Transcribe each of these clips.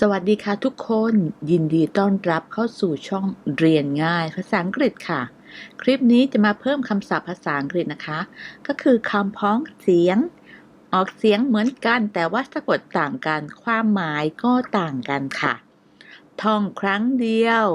สวัสดีค่ะทุกคนยินดีต้อนรับเข้าสู่ช่องเรียนง่ายภาษาอังกฤษค่ะ คลิปนี้จะมาเพิ่มคำศัพท์ภาษาอังกฤษนะคะ ก็คือคำพ้องเสียง ออกเสียงเหมือนกัน แต่ว่าสะกดต่างกัน ความหมายก็ต่างกันค่ะ ท่องครั้งเดียว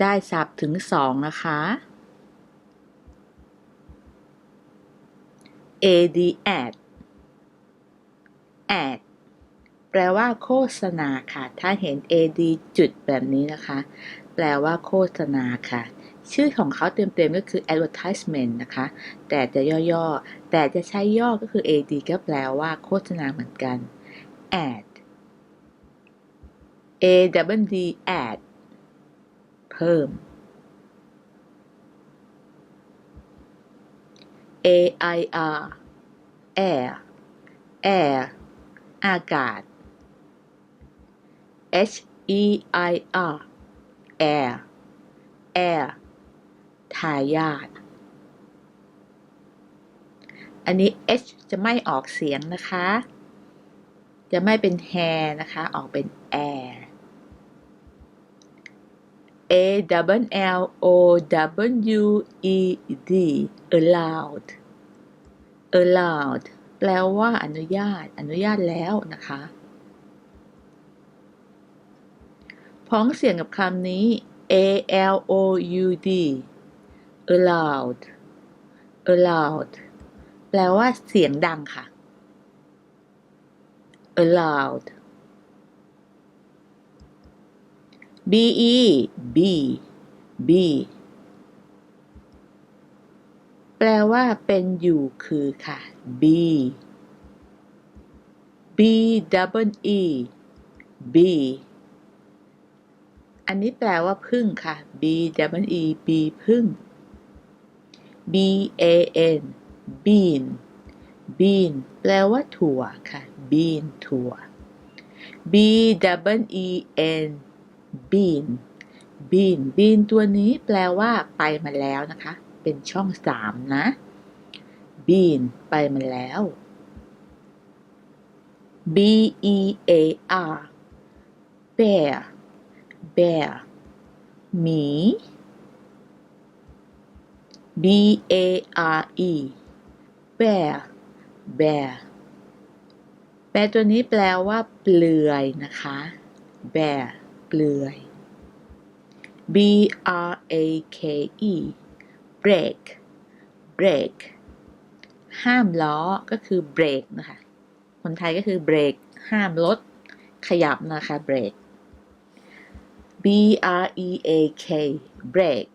ได้ศัพท์ถึงสองนะคะ ad ad ad แปลว่าโฆษณาค่ะ ถ้าเห็น ad จุดแบบนี้นะคะ แปลว่าโฆษณาค่ะ ชื่อของเขาเต็มๆก็คือ advertisement นะคะ แต่จะย่อๆ แต่จะใช้ย่อก็คือ ad ก็แปลว่าโฆษณาเหมือนกัน ad a w d ad เพิ่ม a i r air air อากาศ H E I R air air ทายาทอันนี้ H จะไม่ออกเสียงนะคะ จะไม่เป็น hair นะคะ ออกเป็น air A W L O W E D allowed allowed แปลว่าอนุญาต อนุญาตแล้วนะคะ พ้องเสียงกับคำนี้ a l o u d allowed allowed แปลว่าเสียงดังค่ะ allowed b e b b แปลว่าเป็นอยู่คือค่ะ b b double e b อันนี้แปลว่าพึ่งค่ะ b double b พึ่ง b a n bean bean แปลว่าถั่วค่ะ bean ถั่ว b double e n bean bean bean ตัวนี้แปลว่าไปมาแล้วนะคะ เป็นช่องสามนะ bean ไปมาแล้ว b e a r bear bear หมี b a r e bear bear แปลตัวนี้แปลว่าเปลือยนะคะ bear เปลือย b r a k e break break ห้ามล้อก็คือเบรกนะคะ คนไทยก็คือเบรกห้ามรถขยับนะคะเบรก B R E A K break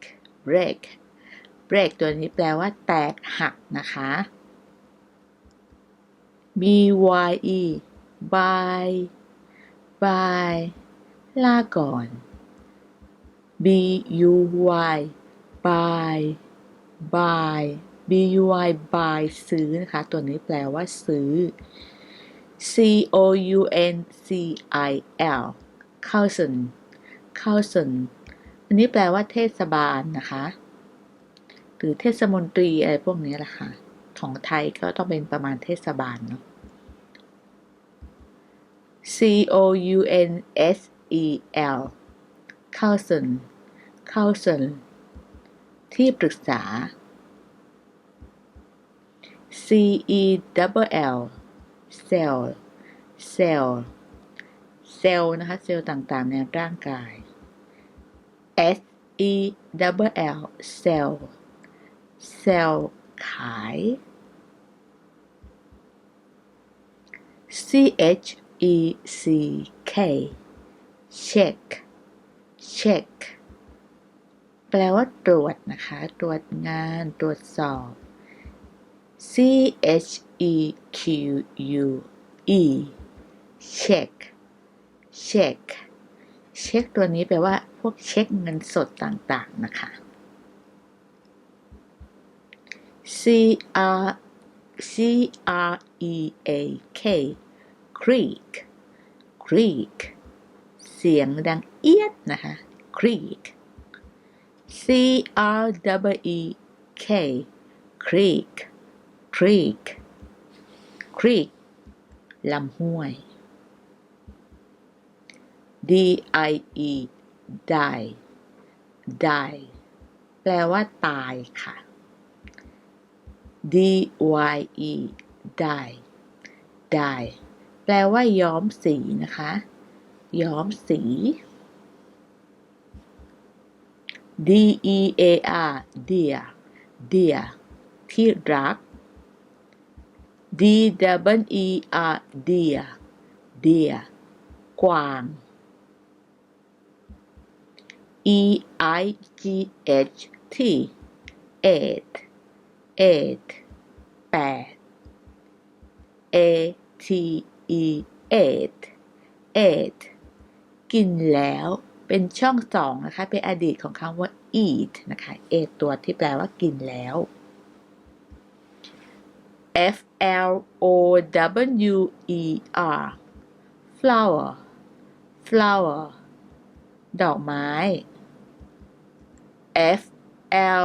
break break ตัวนี้แปลว่าแตกหักนะคะ B Y E bye bye ลาก่อน B U Y buy buy B U Y buy ซื้อนะคะ ตัวนี้แปลว่าซื้อ C O U N C I L cousin cousin อันนี้แปลว่าเทศบาลนะคะ หรือเทศมนตรีอะไรพวกนี้แหละค่ะ ของไทยก็ต้องเป็นประมาณเทศบาลเนาะ C O U N S E L cousin cousin ที่ปรึกษา C E W L cell cell เซลล์นะคะ เซลล์ต่างๆ ในร่างกาย S E W L cell cell ขาย C H E C K check check แปลว่าตรวจนะคะ ตรวจงาน ตรวจสอบ C H E Q U E check เช็ค เช็คตัวนี้แปลว่าพวกเช็คเงินสดต่างๆนะคะ C R C R E A K creek creek เสียงดังเอียดนะคะ creek C R W E K creek creek creek ลำห้วย D I E die die แปลว่าตายค่ะ D Y E die die แปลว่าย้อมสีนะคะ ย้อมสี D E A R dear dear ที่รัก D W E R dear dear กวาง E I G H T eight eight แปด A T E eight eight กินแล้วเป็นช่องสองนะคะ เป็นอดีตของคำว่า eat นะคะ eight ตัวที่แปลว่ากินแล้ว F L O W E R flower flower ดอกไม้ F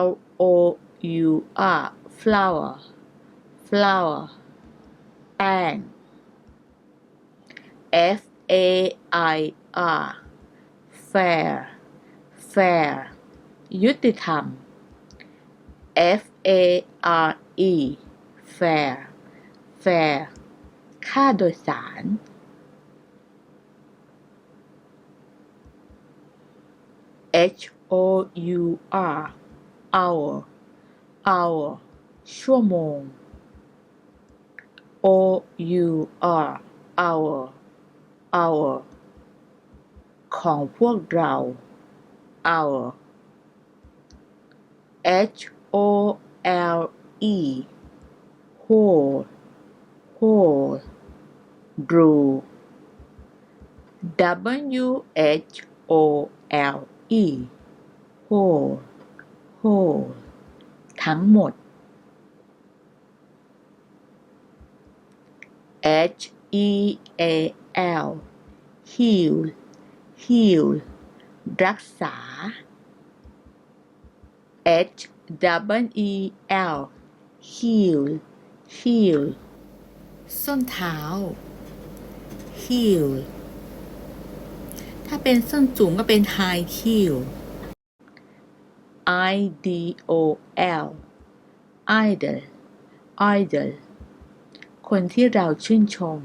L O U R flower flower แป้ง F A I R fair fair ยุติธรรม F A R E fair fair ค่าโดยสาร H O U R hour hour ชั่วโมง O U R hour hour ของพวกเรา our H O L E whole whole brew W H O L E whole whole ทั้งหมด H E A L heal heal รักษา H W E L heal heal ส้นเท้า heel ถ้าเป็นส้นสูงก็เป็น high heel I D O L idol idol คนที่เราชื่นชม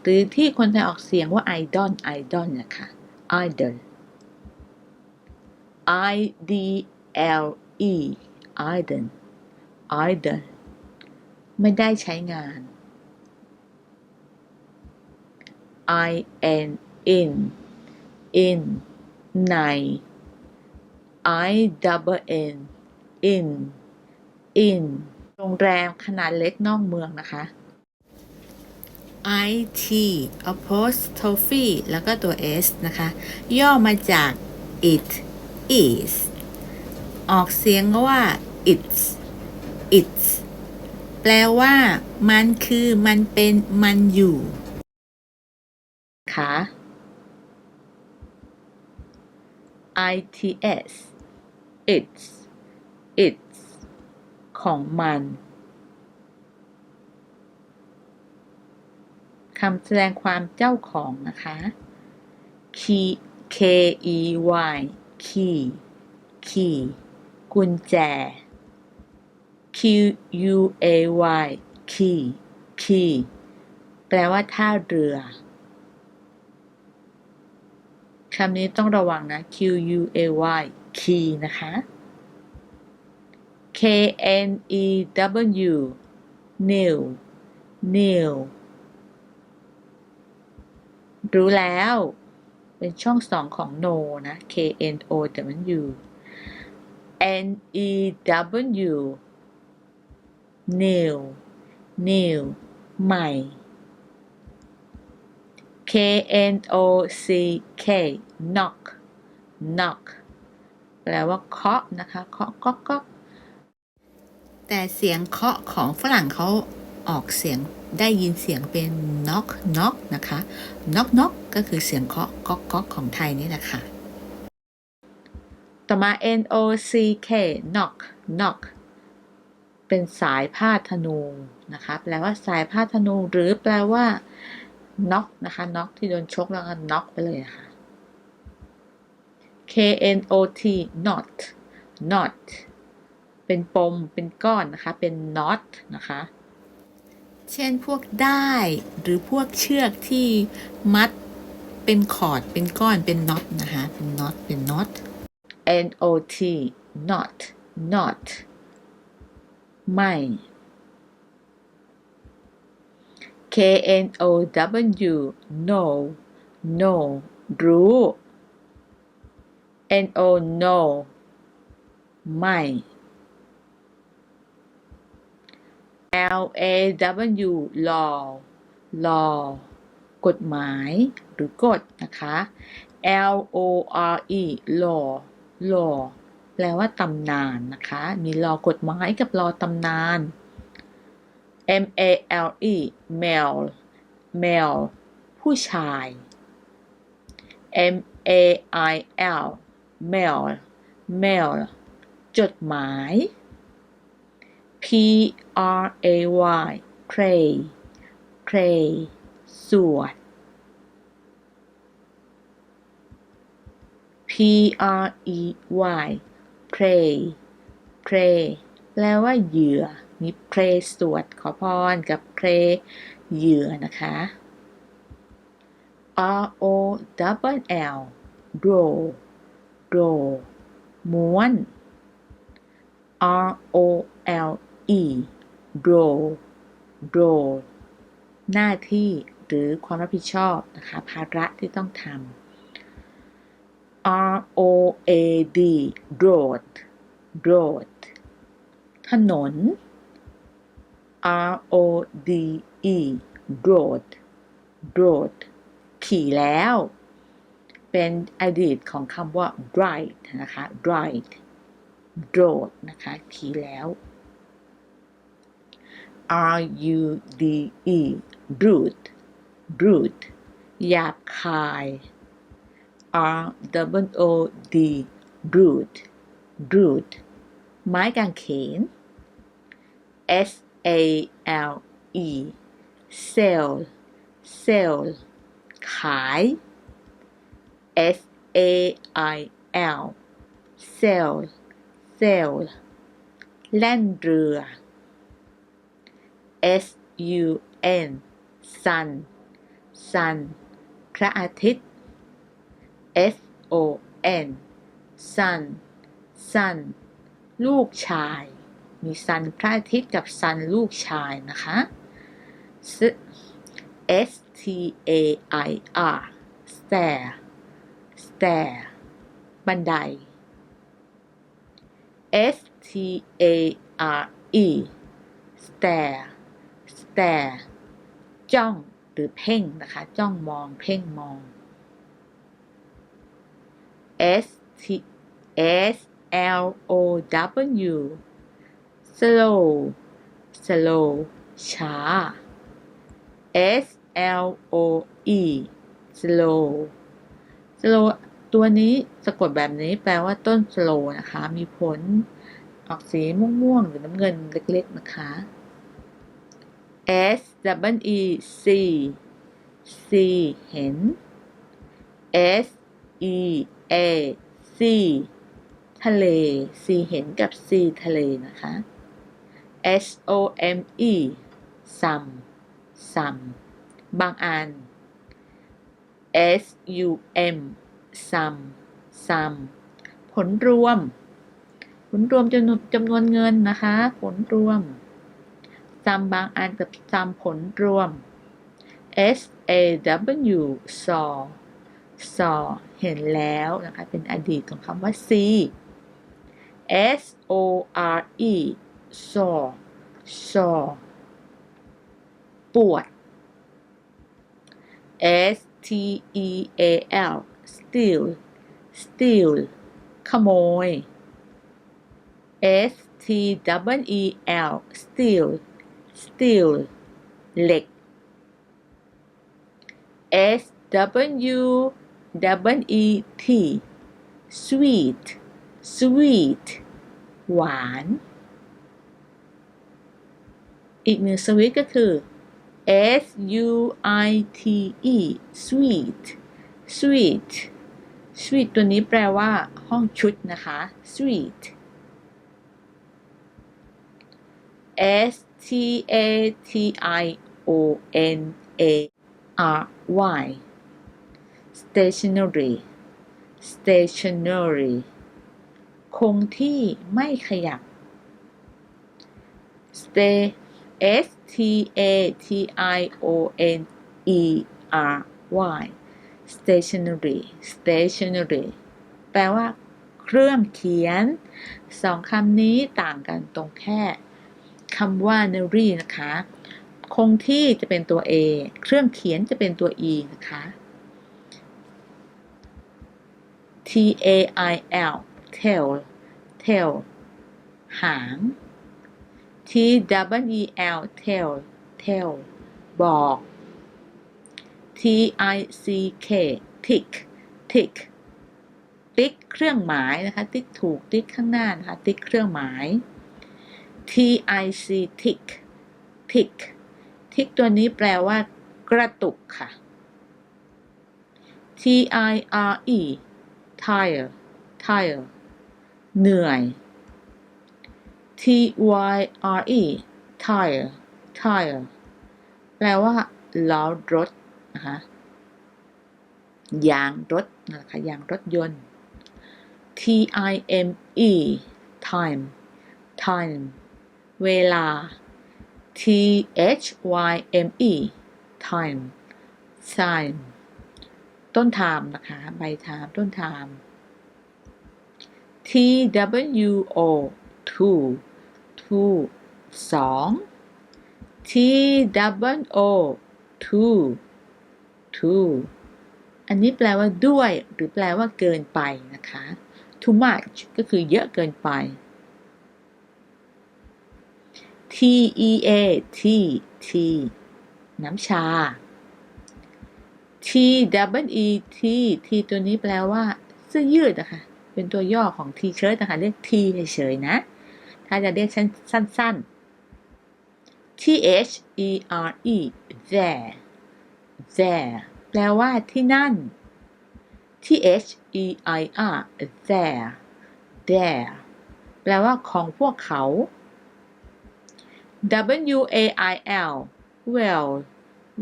หรือที่คนไทยออกเสียงว่า idol idol นะคะ idol I D L E idol idol ไม่ได้ใช้งาน I N in in ใน I double N in in โรงแรมขนาดเล็กนอกเมืองนะคะ IT apostrophe แล้วก็ตัว s นะคะ ย่อมาจาก it is ออกเสียงว่า it's it's แปลว่า มันคือมันเป็นมันอยู่ค่ะ its its its ของมันคำแสดงความเจ้าของนะคะ key k e y key key กุญแจ q u a y key key แปลว่าท่าเรือ คำนี้ต้องระวังนะ Q U A Y key นะคะ K N E W new new รู้แล้ว เป็นช่องสองของ no นะ K N O W N E W new new ใหม่ K N O C K knock knock แปลว่าเคาะนะคะเคาะก๊อกก๊อกแต่เสียงเคาะของฝรั่งเขาออกเสียงได้ยินเสียงเป็น knock knock นะคะ knock knock ก็คือเสียงเคาะก๊อกก๊อกของไทยนี่แหละค่ะ ต่อมา N O C K knock knock เป็นสายผ้าธนูนะคะแปลว่าสายผ้าธนูหรือแปลว่าน็อกนะคะน็อกที่โดนชกแล้วก็น็อกไปเลยนะคะ K N O T knot knot เป็นปม เป็นก้อนนะคะ เป็น knot นะคะ เช่นพวกได้ายหรือพวกเชือกที่มัดเป็นคอร์ด เป็นก้อน เป็นน็อตนะคะ เป็นน็อตเป็นน็อต N O T not not ไม่ K N O W no no รู้ N O no ไม่ L A W law law กฎหมายหรือกฎนะคะ L O R E law law แปลว่าตำนานนะคะ มี law กฎหมายกับ law ตำนาน M A L E male male ผู้ชาย M A I L male male จดหมาย P R A Y pray pray สวด P R E Y pray pray แปลว่าเหยื่อ มี pray สวดขอพรกับ pray เหยื่อนะคะ R O double L draw draw ม้วน R O L E draw draw หน้าที่หรือความรับผิดชอบนะคะ ภาระที่ต้องทำ R O A D road road ถนน R O D E road road ขี่แล้ว เป็นอดีตของคำว่า ride นะคะ ride road นะคะขี่แล้ว R U D E rude rude หยาบคาย R W O D rude rude ไม้กางเขน S A L E sell sell ขาย S A I L sell sell แล่นเรือ S U N sun sun พระอาทิตย์ S O N sun sun ลูกชาย มี sun พระอาทิตย์กับ sun ลูกชายนะคะ S T A I R S T A I R stair stair บันได S T A R E stare stare จ้องหรือเพ่งนะคะ จ้องมอง เพ่งมอง S T S L O W slow slow ช้า S L O E slow slow ตัวนี้สะกดแบบนี้แปลว่าต้น slow นะคะ มีผลออกสีม่วงๆหรือน้ำเงินเล็กๆนะคะ S W E C C เห็น S E A C ทะเล C เห็นกับ C ทะเลนะคะ S O M E some some บางอัน S U M some some ผลรวม ผลรวมจำนวนจำนวนเงินนะคะ ผลรวมซัมบางอันกับซัมผลรวม S A W saw saw เห็นแล้วนะคะ เป็นอดีตของคำว่า see S O R E saw saw ปวด S T E A L steal steal ขโมย S T W E L steal steel เหล็ก S W W E T sweet sweet หวาน อีกหนึ่งสวิตก็คือ S U I T E sweet sweet suite ตัวนี้แปลว่า ห้องชุดนะคะ suite S T A T I O N A R Y stationary stationary คงที่ไม่ขยับ stay S T A T I O N E R Y stationary stationary แปลว่า เครื่องเขียนสองคำนี้ต่างกันตรงแค่คำว่า nary นะคะ คงที่จะเป็นตัว A เครื่องเขียนจะเป็นตัว E นะคะ T A I L tail tail หาง T W E L tail tail บอก T I C K tick tick ติ๊กเครื่องหมายนะคะ ติ๊กถูกติ๊กข้างหน้านะคะ ติ๊กเครื่องหมาย T I C tick tick ทิกตัวนี้แปลว่ากระตุกค่ะ T I R E tire tire เหนื่อย T Y R E tire tire แปลว่าล้อรถ นะคะยางรถนะคะยางรถยนต์ T I M E time time เวลา T H Y M E time time ต้นทามนะคะ ใบทาม ต้นทาม T W O two two สอง T W O two to อันนี้แปลว่าด้วย หรือแปลว่าเกินไปนะคะ too much ก็คือเยอะเกินไป T E A T T น้ำชา T W E T T ตัวนี้แปลว่าเสื้อยืดนะคะเป็นตัวย่อของ T เชิ้ตนะคะเรียก T เฉยๆนะ ถ้าจะเรียกสั้นๆ T H E R E there there แปลว่าที่นั่น T H E I R there there แปลว่าของพวกเขา W A I L well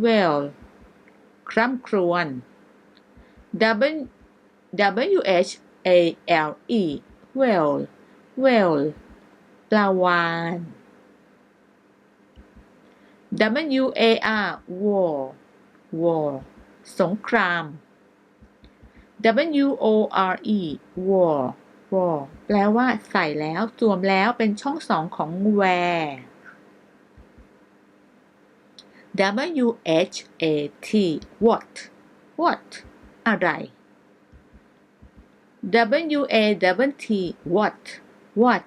well คร่ำครวญ W H A L E well well ปลาวาน W A R war war สงคราม W O R E war war แปลว่าใส่แล้วสวมแล้วเป็นช่องสองของ wear W H A T what what อะไร W A W T what what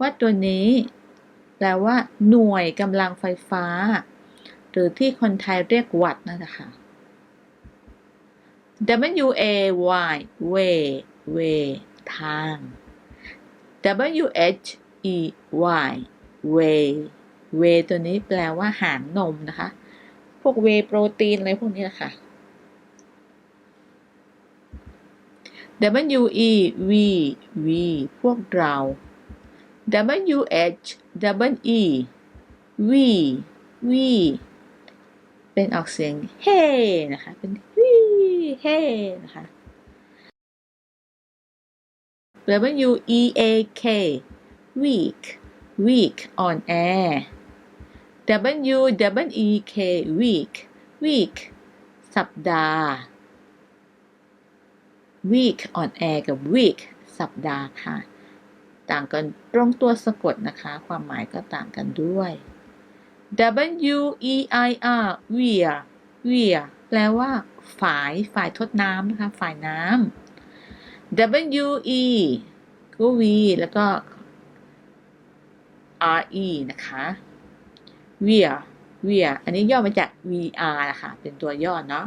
ว่าตัวนี้ แปลว่า หน่วยกำลังไฟฟ้า หรือที่คนไทยเรียกวัตต์นั่นแหละค่ะ W A Y way way ทาง W H E Y way way ตัวนี้แปลว่าหางนมนะคะ พวกเวโปรตีนอะไรพวกนี้นะคะ W E V V พวกเรา W H W E V V เป็นออกเสียงเฮนะคะ เป็นวีเฮนะคะ W E A K week week on air W W E K week week สัปดาห์ week on air กับ week สัปดาห์ค่ะ ต่างกันตรงตัวสะกดนะคะ ความหมายก็ต่างกันด้วย W E I R weir weir แปลว่า ฝายฝายทดน้ำนะคะฝายน้ำ W E ก็ V แล้วก็ R E นะคะ weir weir อันนี้ย่อมาจาก VR นะคะเป็นตัวย่อเนาะ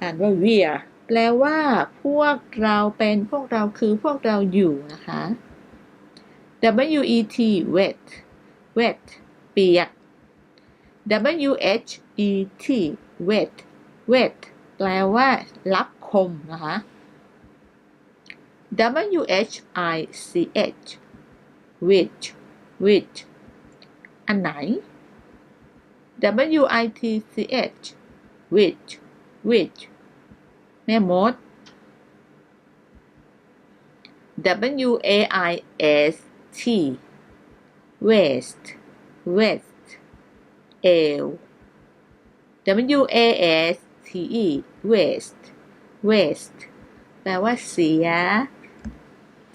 อ่านว่า weir แปลว่า พวกเราเป็นพวกเราคือพวกเราอยู่นะคะ W E T wet wet เปียก W H E T wet wet แปลว่า รับคมนะคะ W H I C H which which อันไหน W I T C H which which แม่มด W A I S T west west L W A S T E west west แปลว่าเสีย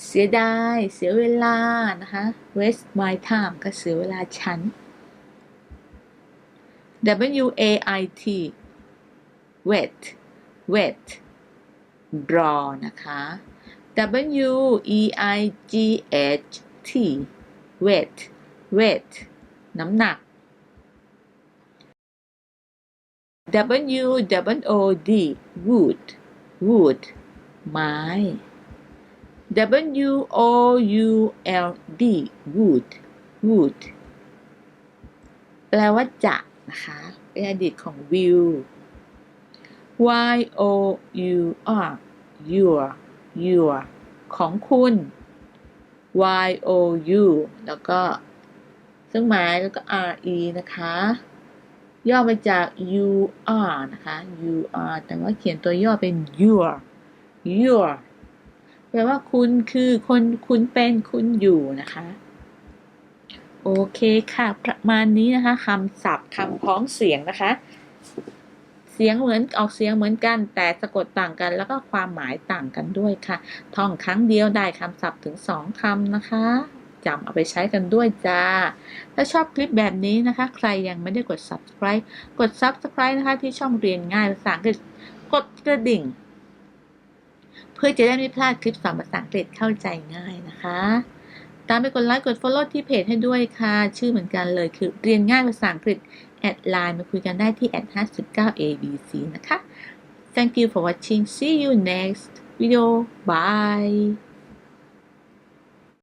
เสียดาย เสียเวลา นะคะ waste my time ก็เสียเวลาฉัน W A I T wet wet draw นะคะ W E I G H T wet wet น้ำหนัก W W O D wood wood ไม้ W O U L D wood wood แปลว่าจะนะคะเป็นอดีตของ will Y O U R your your ของคุณ Y O U แล้วก็เครื่งหมายแล้วก็ R E นะคะ ย่อมาจาก you are นะคะ you are แต่ว่าเขียนตัวย่อเป็น your your แปลว่าคุณคือคนคุณเป็นคุณอยู่นะคะ โอเคค่ะ ประมาณนี้นะคะคำศัพท์คำพ้องเสียงนะคะ เสียงเหมือนออกเสียงเหมือนกัน แต่สะกดต่างกัน แล้วก็ความหมายต่างกันด้วยค่ะ ท่องครั้งเดียวได้คำศัพท์ถึงสองคำนะคะ จำเอาไปใช้กันด้วยจ้า ถ้าชอบคลิปแบบนี้นะคะ ใครยังไม่ได้กด subscribe กด subscribe นะคะ ที่ช่องเรียนง่ายภาษาอังกฤษกดกระดิ่ง เพื่อจะได้ไม่พลาดคลิปสอนภาษาอังกฤษเข้าใจง่ายนะคะ ตามไปกดไลค์กด follow ที่เพจให้ด้วยค่ะ ชื่อเหมือนกันเลยคือเรียนง่ายภาษาอังกฤษแอดไลน์มาคุยกันได้ที่59 abc นะคะ Thank you for watching see you next video bye